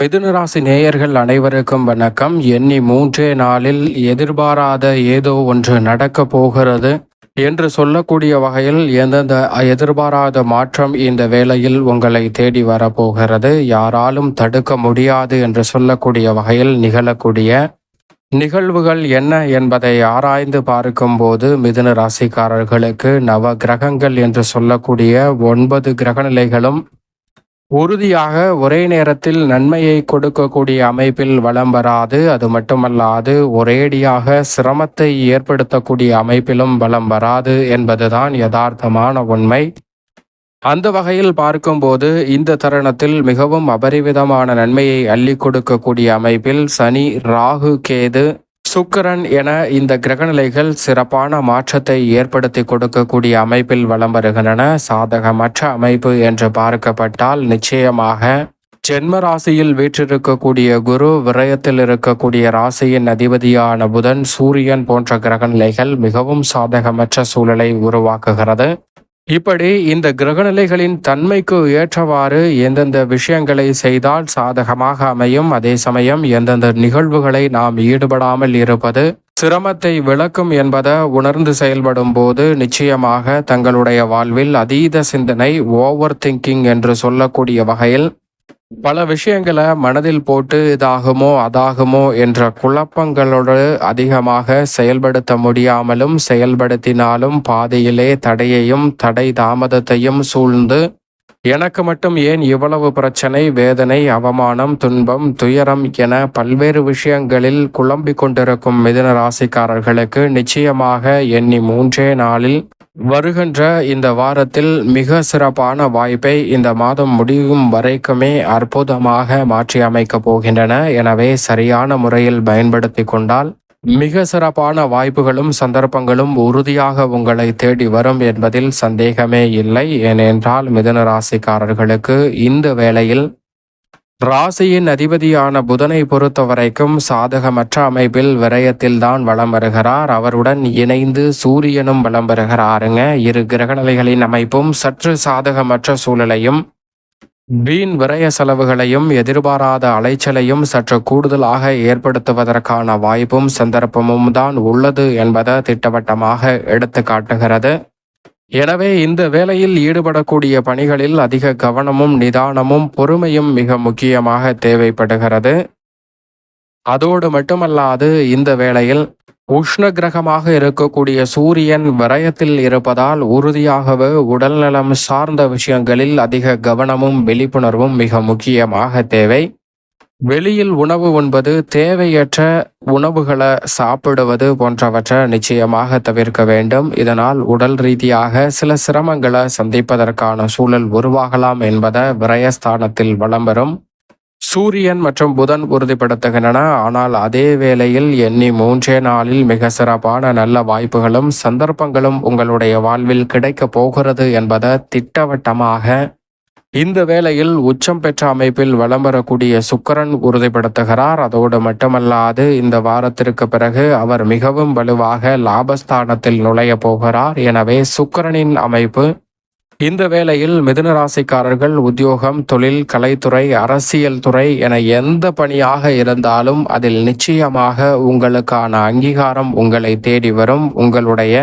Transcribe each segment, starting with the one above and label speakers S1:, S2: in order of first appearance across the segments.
S1: மிதுனராசி நேயர்கள் அனைவருக்கும் வணக்கம். எண்ணி மூன்றே நாளில் எதிர்பாராத ஏதோ ஒன்று நடக்க போகிறது என்று சொல்லக்கூடிய வகையில் எந்தெந்த எதிர்பாராத மாற்றம் இந்த வேளையில் உங்களை தேடி வரப்போகிறது. யாராலும் தடுக்க முடியாது என்று சொல்லக்கூடிய வகையில் நிகழக்கூடிய நிகழ்வுகள் என்ன என்பதை ஆராய்ந்து பார்க்கும்போது மிதுன ராசிக்காரர்களுக்கு நவ கிரகங்கள் என்று சொல்லக்கூடிய ஒன்பது கிரகநிலைகளும் உறுதியாக ஒரே நேரத்தில் நன்மையை கொடுக்கக்கூடிய அமைப்பில் வளம் வராது. அது மட்டுமல்லாது ஒரேடியாக சிரமத்தை ஏற்படுத்தக்கூடிய அமைப்பிலும் வளம் வராது என்பதுதான் யதார்த்தமான உண்மை. அந்த வகையில் பார்க்கும்போது இந்த தருணத்தில் மிகவும் அபரிவிதமான நன்மையை அள்ளி கொடுக்கக்கூடிய அமைப்பில் சனி ராகு கேது சுக்கரன் என இந்த கிரகநிலைகள் சிறப்பான மாற்றத்தை ஏற்படுத்தி கொடுக்கக்கூடிய அமைப்பில் வலம் வருகின்றன. சாதகமற்ற அமைப்பு என்று பார்க்கப்பட்டால் நிச்சயமாக ஜென்ம ராசியில் வீற்றிருக்கக்கூடிய குரு விரயத்தில் இருக்கக்கூடிய ராசியின் அதிபதியான புதன் சூரியன் போன்ற கிரகநிலைகள் மிகவும் சாதகமற்ற சூழலை உருவாக்குகிறது. இப்படி இந்த கிரகநிலைகளின் தன்மைக்கு ஏற்றவாறு எந்தெந்த விஷயங்களை செய்தால் சாதகமாக அமையும் அதே சமயம் எந்தெந்த நிகழ்வுகளை நாம் ஈடுபடாமல் இருப்பது சிரமத்தை விளக்கும் என்பதை உணர்ந்து செயல்படும் போது நிச்சயமாக தங்களுடைய வாழ்வில் அதீத சிந்தனை ஓவர் திங்கிங் என்று சொல்லக்கூடிய வகையில் பல விஷயங்களை மனதில் போட்டு இதாகுமோ அதாகுமோ என்ற குழப்பங்களோடு அதிகமாக செயல்படுத்த முடியாமலும் செயல்படுத்தினாலும் பாதையிலே தடையையும் தடை தாமதத்தையும் சூழ்ந்து எனக்கு மட்டும் ஏன் இவ்வளவு பிரச்சனை வேதனை அவமானம் துன்பம் துயரம் என பல்வேறு விஷயங்களில் குழம்பிக் கொண்டிருக்கும் மிதன ராசிக்காரர்களுக்கு நிச்சயமாக எண்ணி மூன்றே நாளில் வருகின்ற இந்த வாரத்தில் மிக சிறப்பான வாய்ப்பை இந்த மாதம் முடியும் வரைக்குமே அற்புதமாக மாற்றி அமைக்கப் போகின்றன. எனவே சரியான முறையில் பயன்படுத்தி கொண்டால் மிக சிறப்பான வாய்ப்புகளும் சந்தர்ப்பங்களும் உறுதியாக உங்களை தேடி வரும் என்பதில் சந்தேகமே இல்லை. ஏனென்றால் மிதன ராசிக்காரர்களுக்கு இந்த வேளையில் ராசியின் அதிபதியான புதனை பொறுத்த வரைக்கும் சாதகமற்ற அமைப்பில் விரயத்தில்தான் வளம் வருகிறார். அவருடன் இணைந்து சூரியனும் வளம் வருகிறாருங்க. இரு கிரகநிலைகளின் அமைப்பும் சற்று சாதகமற்ற சூழலையும் வீண் விரய செலவுகளையும் எதிர்பாராத அலைச்சலையும் சற்று கூடுதலாக ஏற்படுத்துவதற்கான வாய்ப்பும் சந்தர்ப்பமும் தான் உள்ளது என்பதை திட்டவட்டமாக எடுத்து காட்டுகிறது. எனவே இந்த வேலையில் ஈடுபடக்கூடிய பணிகளில் அதிக கவனமும் நிதானமும் பொறுமையும் மிக முக்கியமாக தேவைப்படுகிறது. அதோடு மட்டுமல்லாது இந்த வேளையில் உஷ்ண கிரகமாக இருக்கக்கூடிய சூரியன் விரயத்தில் இருப்பதால் உறுதியாகவே உடல்நலம் சார்ந்த விஷயங்களில் அதிக கவனமும் விழிப்புணர்வும் மிக முக்கியமாக தேவை. வெளியில் உணவு உண்பது தேவையற்ற உணவுகளை சாப்பிடுவது போன்றவற்றை நிச்சயமாக தவிர்க்க வேண்டும். இதனால் உடல் ரீதியாக சில சிரமங்களை சந்திப்பதற்கான சூழல் உருவாகலாம் என்பதை விரயஸ்தானத்தில் வளம் வரும். சூரியன் மற்றும் புதன் உறுதிப்படுத்துகின்றன. ஆனால் அதே வேளையில் எண்ணி மூன்றே நாளில் மிக சிறப்பான நல்ல வாய்ப்புகளும் சந்தர்ப்பங்களும் உங்களுடைய வாழ்வில் கிடைக்கப் போகிறது என்பதை திட்டவட்டமாக இந்த வேளையில் உச்சம் பெற்ற அமைப்பில் வலம் வரக்கூடிய சுக்கரன் உறுதிப்படுத்துகிறார். அதோடு மட்டுமல்லாது இந்த வாரத்திற்கு பிறகு அவர் மிகவும் வலுவாக லாபஸ்தானத்தில் நுழைய போகிறார். எனவே சுக்கரனின் அமைப்பு இந்த வேளையில் மிதுன ராசிக்காரர்கள் உத்தியோகம் தொழில் கலைத்துறை அரசியல் துறை என எந்த பணியாக இருந்தாலும் அதில் நிச்சயமாக உங்களுக்கான அங்கீகாரம் உங்களை தேடி வரும். உங்களுடைய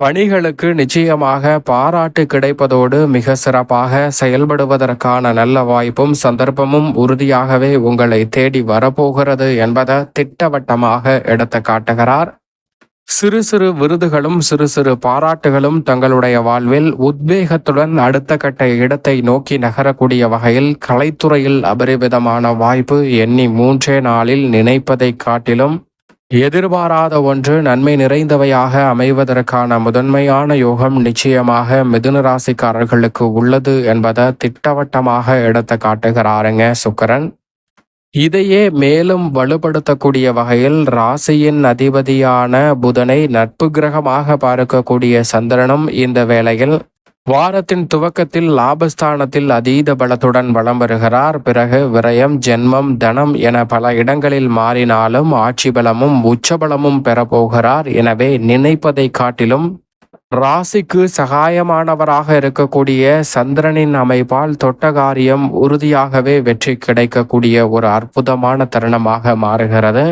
S1: பணிகளுக்கு நிச்சயமாக பாராட்டு கிடைப்பதோடு மிக சிறப்பாக செயல்படுவதற்கான நல்ல வாய்ப்பும் சந்தர்ப்பமும் உறுதியாகவே உங்களை தேடி வரப்போகிறது என்பதை திட்டவட்டமாக எடுத்து காட்டுகிறார் சிறு சிறு விருதுகளும் சிறு சிறு பாராட்டுகளும் தங்களுடைய வாழ்வில் உத்வேகத்துடன் அடுத்த கட்ட இடத்தை நோக்கி நகரக்கூடிய வகையில் கலைத்துறையில் அபரிவிதமான வாய்ப்பு எண்ணி மூன்றே நாளில் நினைப்பதை காட்டிலும் எதிர்பாராத ஒன்று நன்மை நிறைந்தவையாக அமைவதற்கான முதன்மையான யோகம் நிச்சயமாக மிதுன ராசிக்காரர்களுக்கு உள்ளது என்பதை திட்டவட்டமாக எடுத்து காட்டுகிறாருங்க சுக்கரன். இதையே மேலும் வலுப்படுத்தக்கூடிய வகையில் ராசியின் அதிபதியான புதனை நட்பு கிரகமாக பார்க்கக்கூடிய சந்திரனும் இந்த வேளையில் வாரத்தின் துவக்கத்தில் லாபஸ்தானத்தில் அதீத பலத்துடன் வளம் வருகிறார். பிறகு விரயம் ஜென்மம் தனம் என பல இடங்களில் மாறினாலும் ஆட்சி பலமும் உச்சபலமும் பெறப்போகிறார். எனவே நினைப்பதை காட்டிலும் ராசிக்கு சகாயமானவராக இருக்கக்கூடிய சந்திரனின் அமைப்பால் தொட்ட காரியம் உறுதியாகவே வெற்றி கிடைக்கக்கூடிய ஒரு அற்புதமான தருணமாக மாறுகிறது.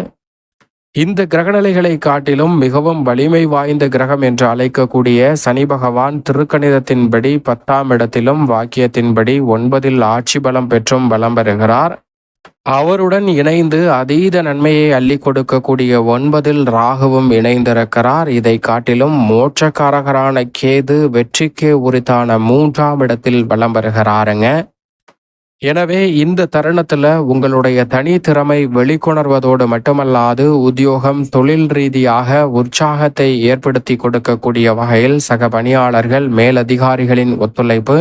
S1: இந்த கிரகநிலைகளை காட்டிலும் மிகவும் வலிமை வாய்ந்த கிரகம் என்று அழைக்கக்கூடிய சனி பகவான் திருக்கணிதத்தின்படி பத்தாம் இடத்திலும் வாக்கியத்தின்படி ஒன்பதில் ஆட்சி பலம் பெற்றும் பலம் பெறுகிறார். அவருடன் இணைந்து அதீத நன்மையை அள்ளி கொடுக்கக்கூடிய ஒன்பதில் ராகுவும் இணைந்திருக்கிறார். இதை காட்டிலும் மோட்சக்காரகரான கேது வெற்றிக்கு உரித்தான மூன்றாம் இடத்தில் வலம் வருகிறாருங்க. எனவே இந்த தருணத்துல உங்களுடைய தனித்திறமை வெளிக்கொணர்வதோடு மட்டுமல்லாது உத்தியோகம் தொழில் ரீதியாக உற்சாகத்தை ஏற்படுத்தி கொடுக்கக்கூடிய வகையில் சக பணியாளர்கள் மேலதிகாரிகளின் ஒத்துழைப்பு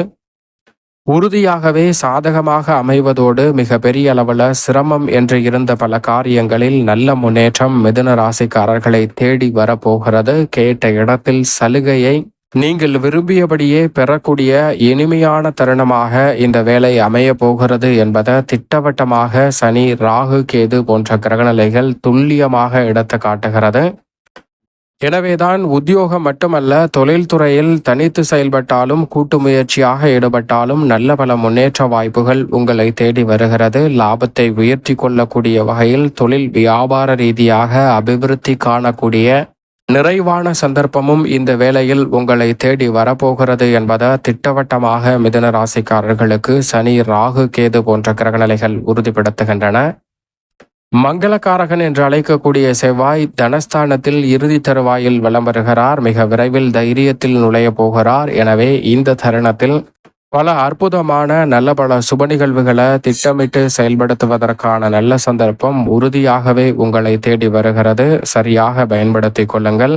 S1: உறுதியாகவே சாதகமாக அமைவதோடு மிக பெரிய அளவில் சிரமம் என்று இருந்த பல காரியங்களில் நல்ல முன்னேற்றம் மிதுன ராசிக்காரர்களை தேடி வரப்போகிறது. கேட்ட இடத்தில் சலுகையை நீங்கள் விரும்பியபடியே பெறக்கூடிய இனிமையான தருணமாக இந்த வேலை அமைய போகிறது என்பதை திட்டவட்டமாக சனி ராகு கேது போன்ற கிரகநிலைகள் துல்லியமாக எடுத்து காட்டுகிறது. எனவேதான் உத்தியோகம் மட்டுமல்ல தொழில்துறையில் தனித்து செயல்பட்டாலும் கூட்டு முயற்சியாக ஈடுபட்டாலும் நல்ல பல முன்னேற்ற வாய்ப்புகள் உங்களை தேடி வருகிறது. லாபத்தை உயர்த்தி கொள்ளக்கூடிய வகையில் தொழில் வியாபார ரீதியாக அபிவிருத்தி காணக்கூடிய நிறைவான சந்தர்ப்பமும் இந்த வேளையில் உங்களை தேடி வரப்போகிறது என்பதை திட்டவட்டமாக மிதன ராசிக்காரர்களுக்கு சனி ராகு கேது போன்ற கிரகநிலைகள் உறுதிப்படுத்துகின்றன. மங்களகாரகன் என்று அழைக்கக்கூடிய செவ்வாய் தனஸ்தானத்தில் இறுதி தருவாயில் வலம் வருகிறார். மிக விரைவில் தைரியத்தில் நுழைய போகிறார். எனவே இந்த தருணத்தில் பல அற்புதமான நல்ல பல சுப நிகழ்வுகளை திட்டமிட்டு செயல்படுத்துவதற்கான நல்ல சந்தர்ப்பம் உறுதியாகவே உங்களை தேடி வருகிறது. சரியாக பயன்படுத்திக் கொள்ளுங்கள்.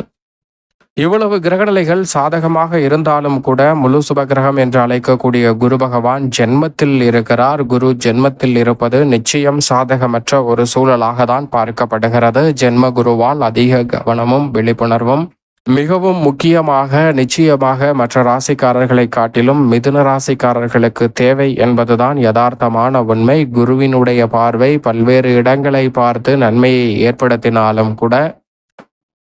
S1: இவ்வளவு கிரகநிலைகள் சாதகமாக இருந்தாலும் கூட முழு சுபகிரகம் என்று அழைக்கக்கூடிய குரு பகவான் ஜென்மத்தில் இருக்கிறார். குரு ஜென்மத்தில் இருப்பது நிச்சயம் சாதகமற்ற ஒரு சூழலாக தான் பார்க்கப்படுகிறது. ஜென்ம குருவால் அதிக கவனமும் விழிப்புணர்வும் மிகவும் முக்கியமாக நிச்சயமாக மற்ற ராசிக்காரர்களை காட்டிலும் மிதுன ராசிக்காரர்களுக்கு தேவை என்பதுதான் யதார்த்தமான உண்மை. குருவினுடைய பார்வை பல்வேறு இடங்களை பார்த்து நன்மையை ஏற்படுத்தினாலும் கூட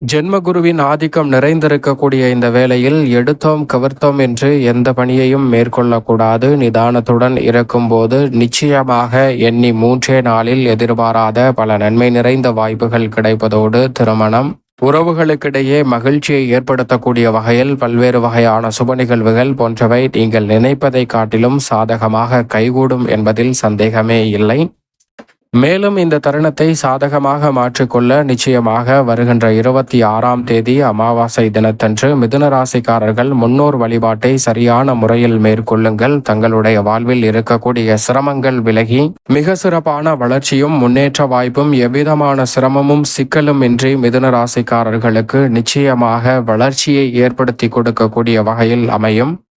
S1: ஜென்மகுருவின் ஆதிக்கம் நிறைந்திருக்கக்கூடிய இந்த வேளையில் எடுத்தோம் கவர்த்தோம் என்று எந்த பணியையும் மேற்கொள்ளக்கூடாது. நிதானத்துடன் இருக்கும்போது நிச்சயமாக எண்ணி மூன்றே நாளில் எதிர்பாராத பல நன்மை நிறைந்த வாய்ப்புகள் கிடைப்பதோடு திருமணம் உறவுகளுக்கிடையே மகிழ்ச்சியை ஏற்படுத்தக்கூடிய வகையில் பல்வேறு வகையான சுப நிகழ்வுகள் போன்றவை நீங்கள் நினைப்பதை காட்டிலும் சாதகமாக கைகூடும் என்பதில் சந்தேகமே இல்லை. மேலும் இந்த தருணத்தை சாதகமாக மாற்றிக்கொள்ள நிச்சயமாக வருகின்ற இருபத்தி ஆறாம் தேதி அமாவாசை தினத்தன்று மிதுன ராசிக்காரர்கள் முன்னோர் வழிபாட்டை சரியான முறையில் மேற்கொள்ளுங்கள். தங்களுடைய வாழ்வில் இருக்கக்கூடிய சிரமங்கள் விலகி மிக சிறப்பான வளர்ச்சியும் முன்னேற்ற வாய்ப்பும் எவ்விதமான சிரமமும் சிக்கலும் இன்றி மிதுன ராசிக்காரர்களுக்கு நிச்சயமாக வளர்ச்சியை ஏற்படுத்தி கொடுக்கக்கூடிய வகையில் அமையும்.